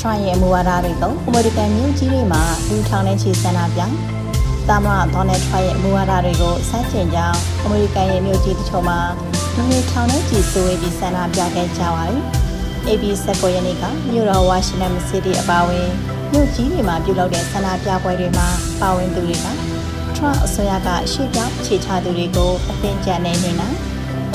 Trump ရဲ့မူဝါဒတွေသုံးအမေရိကန်မြို့ကြီးတွေမှာလူထောင်နဲ့ချီဆန္ဒပြသမ္မတဒေါ်နယ်ထရန့်ရဲ့မူဝါဒတွေကိုစန့်ကျင်ကြောင်းအမေရိကန်ရဲ့မြို့ကြီးတချို့မှာလူတွေထောင်နဲ့ချီစုဝေးပြီးဆန္ဒပြခဲ့ကြပါတယ်။ AB 19ရက်နေ့ကမြို့တော်ဝါရှင်တန်စီးတီးအပါအဝင်မြို့ကြီးတွေမှာပြုလုပ်တဲ့ဆန္ဒပြပွဲတွေမှာပါဝင်သူတွေကထရန့်အစိုးရကရှေ့ပြောင်းခြေချသူတွေကိုအသင်ကျန်နေနေတာ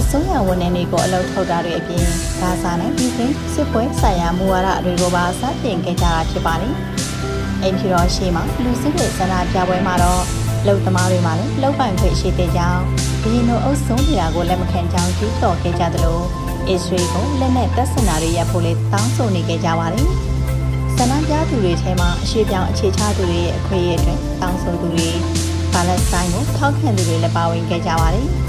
အစိုးရဝန်ထမ်းတွေကိုအလုပ်ထုတ်တာတွေအပြင်ဂါဇာနဲ့ပြည်တွင်းစစ်ပွဲဆိုင်ရာမူဝါဒတွေကိုပါစတင်ခဲ့ကြတာဖြစ်ပါတယ်။အိမ်ဖြူတော်ရှိမှာလူစစ်တဲ့ဆန္ဒပြပွဲမှာတော့လုံသမားတွေမှာလည်းလုံပိုင်ခွင့်ရှိတဲ့ကြောင်းဘီနိုအုပ်ဆုံးနေတာကိုလက်မခံကြောင်းကြီးတော်ခဲ့ကြသလိုအစ္စရေးကိုလက်နက်တပ်ဆင်တာတွေရပ်ဖို့လည်းတောင်းဆိုနေခဲ့ကြပါတယ်။ဆန္ဒပြသူတွေထဲမှာအရှိပြောင်အခြေချသူတွေရဲ့အခွင့်အရေးအတွက်တောင်းဆိုသူတွေပါလက်စတိုင်းကိုထောက်ခံသူတွေလည်းပါဝင်ခဲ့ကြပါတယ်။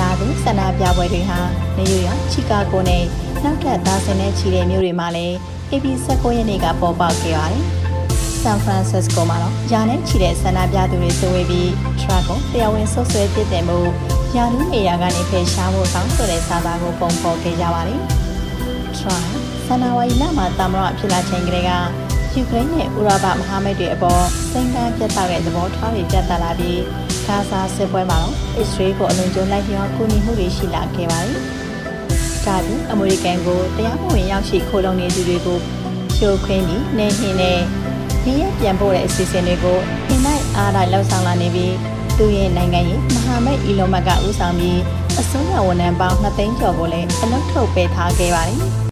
လာသူဆန္ဒပြပွဲတွေဟာနယူးယောက်၊ချီကာဂိုနဲ့နောက်ထပ်ဒါဇင်နဲ့ချီတဲ့မြို့တွေမှာလည်း AB 19ရက်နေ့ကပေါ်ပေါက်ခဲ့ပါတယ်။ San Francisco မှာတော့ယာနဲ့ချီတဲ့ဆန္ဒပြသူတွေစုဝေးပြီး truck ကိုတရားဝင်ဆုတ်ဆွဲပစ်တယ်မှုယာလူနေရာကနေဖယ်ရှားဖို့တောင်းဆိုတဲ့စာသားကိုပုံဖော်ခဲ့ကြပါတယ်။ Trump ဆန္ဒဝါရီလမှာတမရဖြစ်လာချိန်ကလေးကယူကရိန်းနဲ့ဥရောပမဟာမိတ်တွေအပေါ်စိန်ကန်းပြတ်တောက်တဲ့သဘောထားတွေပြတ်တက်လာပြီး ဂါဇာစစ်ပွဲမှာတော့အစ္စရေးကိုအလွန်ကျုံလိုက်လျောကူညီမှုတွေရှိလာခဲ့ပါတယ်။ဒါပြင်အမေရိကန်ကိုတရားမဝင်ရောက်ရှိခိုးလုံနေသူတွေကိုဖြိုခွင်းပြီးနေနှင်းနဲ့ဒီရပြန်ပို့တဲ့အစီအစဉ်တွေကိုအင်နိုင်အားတိုင်းလှုပ်ဆောင်လာနေပြီးသူရဲ့နိုင်ငံရေးမဟာမိတ်အီလွန်မတ်ကဦးဆောင်ပြီးအစိုးရဝန်ထမ်းပေါင်း2သိန်းကျော်ကိုလည်းအလုပ်ထုတ်ပေးထားခဲ့ပါတယ်။